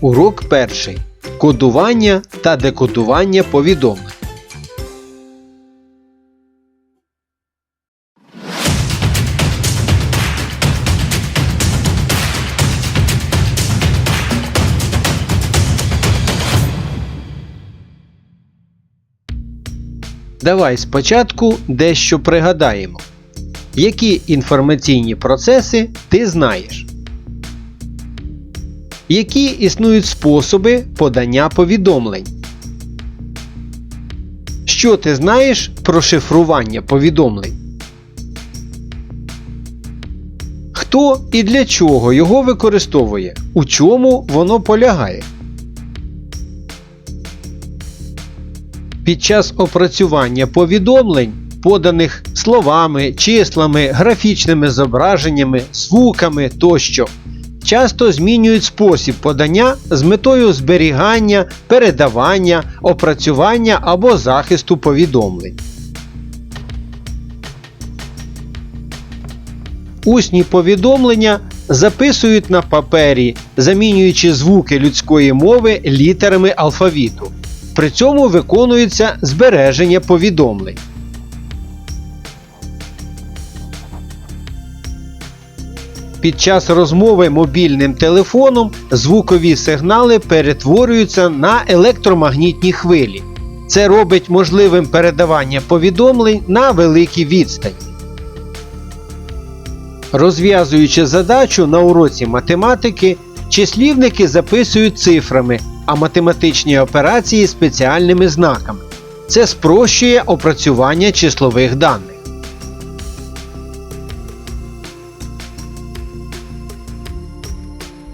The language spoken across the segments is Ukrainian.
Урок перший. Кодування та декодування повідомлень. Давай спочатку дещо пригадаємо. Які інформаційні процеси ти знаєш? Які існують способи подання повідомлень? Що ти знаєш про шифрування повідомлень? Хто і для чого його використовує? У чому воно полягає? Під час опрацювання повідомлень, поданих словами, числами, графічними зображеннями, звуками тощо, часто змінюють спосіб подання з метою зберігання, передавання, опрацювання або захисту повідомлень. Усні повідомлення записують на папері, замінюючи звуки людської мови літерами алфавіту. При цьому виконується збереження повідомлень. Під час розмови мобільним телефоном звукові сигнали перетворюються на електромагнітні хвилі. Це робить можливим передавання повідомлень на великій відстані. Розв'язуючи задачу на уроці математики, числівники записують цифрами, а математичні операції спеціальними знаками. Це спрощує опрацювання числових даних.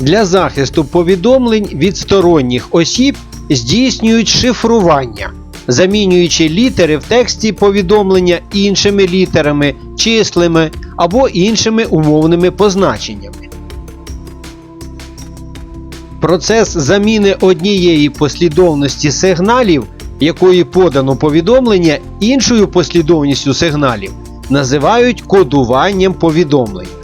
Для захисту повідомлень від сторонніх осіб здійснюють шифрування, замінюючи літери в тексті повідомлення іншими літерами, числами або іншими умовними позначеннями. Процес заміни однієї послідовності сигналів, якої подано повідомлення іншою послідовністю сигналів, називають кодуванням повідомлень.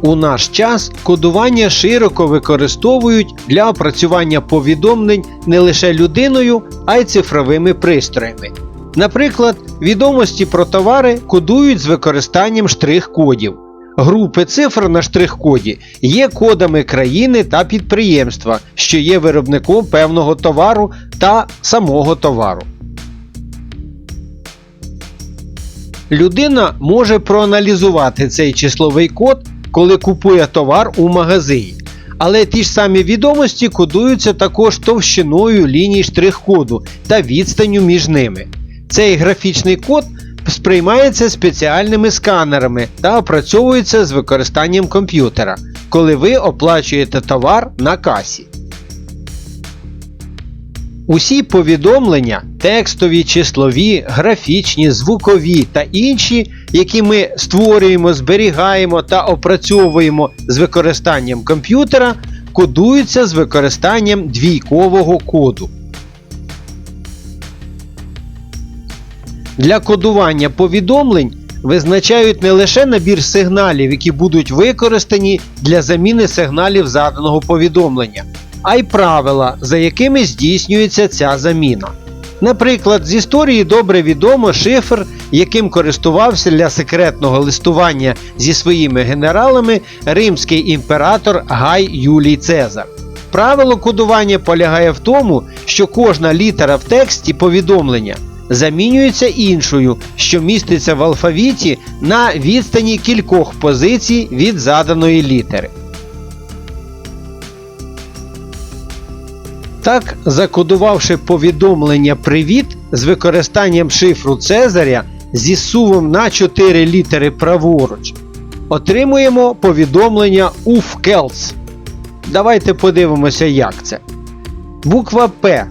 У наш час кодування широко використовують для опрацювання повідомлень не лише людиною, а й цифровими пристроями. Наприклад, відомості про товари кодують з використанням штрих-кодів. Групи цифр на штрих-коді є кодами країни та підприємства, що є виробником певного товару та самого товару. Людина може проаналізувати цей числовий код, коли купує товар у магазині. Але ті ж самі відомості кодуються також товщиною ліній штрих-коду та відстанню між ними. Цей графічний код сприймається спеціальними сканерами та опрацьовується з використанням комп'ютера, коли ви оплачуєте товар на касі. Усі повідомлення, текстові, числові, графічні, звукові та інші, які ми створюємо, зберігаємо та опрацьовуємо з використанням комп'ютера, кодуються з використанням двійкового коду. Для кодування повідомлень визначають не лише набір сигналів, які будуть використані для заміни сигналів заданого повідомлення, а й правила, за якими здійснюється ця заміна. Наприклад, з історії добре відомо шифр, яким користувався для секретного листування зі своїми генералами римський імператор Гай Юлій Цезар. Правило кодування полягає в тому, що кожна літера в тексті повідомлення замінюється іншою, що міститься в алфавіті на відстані кількох позицій від заданої літери. Так, закодувавши повідомлення Привіт з використанням шифру Цезаря зі сувом на 4 літери праворуч, отримуємо повідомлення UFKELS. Давайте подивимося, як це. Буква П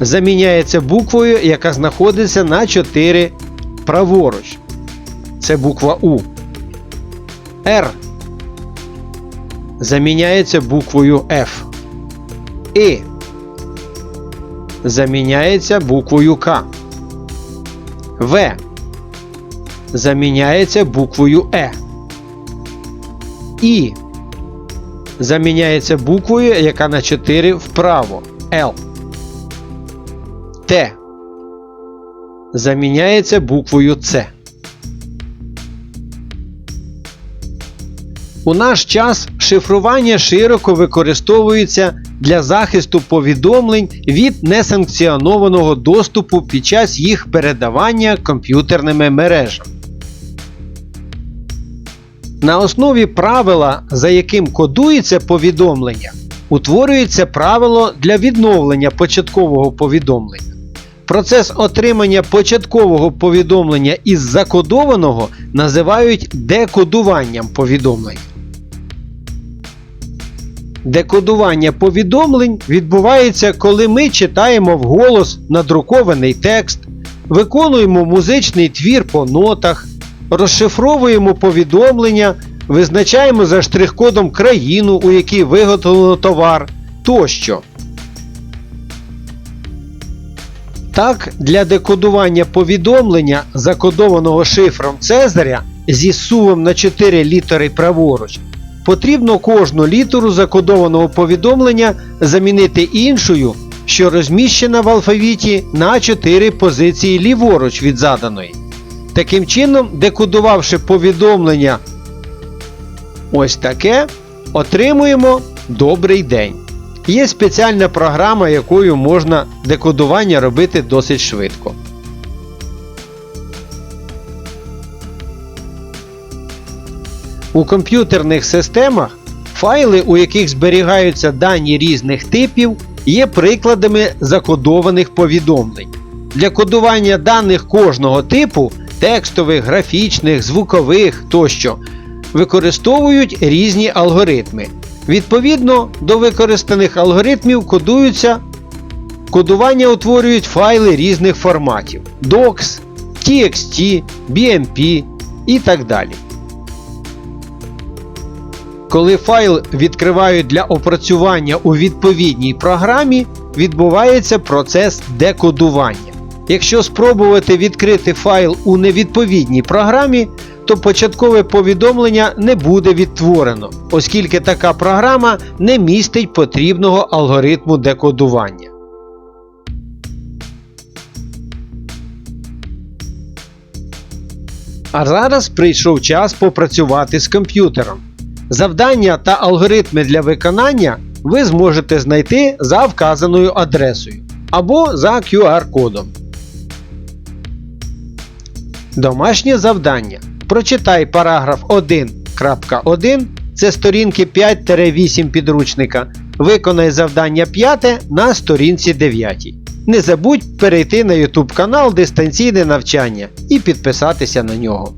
заміняється буквою, яка знаходиться на 4 праворуч. Це буква У. Р заміняється буквою F. І заміняється буквою К. В заміняється буквою Е. І заміняється буквою, яка на 4 вправо. L. Т. Заміняється буквою С. У наш час шифрування широко використовується для захисту повідомлень від несанкціонованого доступу під час їх передавання комп'ютерними мережами. На основі правила, за яким кодується повідомлення, утворюється правило для відновлення початкового повідомлення. Процес отримання початкового повідомлення із закодованого називають декодуванням повідомлення. Декодування повідомлень відбувається, коли ми читаємо вголос надрукований текст, виконуємо музичний твір по нотах, розшифровуємо повідомлення, визначаємо за штрих-кодом країну, у якій виготовлено товар тощо. Так, для декодування повідомлення, закодованого шифром Цезаря зі сувом на 4 літери праворуч, потрібно кожну літеру закодованого повідомлення замінити іншою, що розміщена в алфавіті на 4 позиції ліворуч від заданої. Таким чином, декодувавши повідомлення ось таке, отримуємо добрий день. Є спеціальна програма, якою можна декодування робити досить швидко. У комп'ютерних системах файли, у яких зберігаються дані різних типів, є прикладами закодованих повідомлень. Для кодування даних кожного типу текстових, графічних, звукових тощо використовують різні алгоритми. Відповідно до використаних алгоритмів кодуються кодування утворюють файли різних форматів DOCS, TXT, BMP і так далі. Коли файл відкривають для опрацювання у відповідній програмі, відбувається процес декодування. Якщо спробувати відкрити файл у невідповідній програмі, то початкове повідомлення не буде відтворено, оскільки така програма не містить потрібного алгоритму декодування. А зараз прийшов час попрацювати з комп'ютером. Завдання та алгоритми для виконання ви зможете знайти за вказаною адресою або за QR-кодом. Домашнє завдання. Прочитай параграф 1.1, це сторінки 5-8 підручника. Виконай завдання 5 на сторінці 9. Не забудь перейти на YouTube канал Дистанційне навчання і підписатися на нього.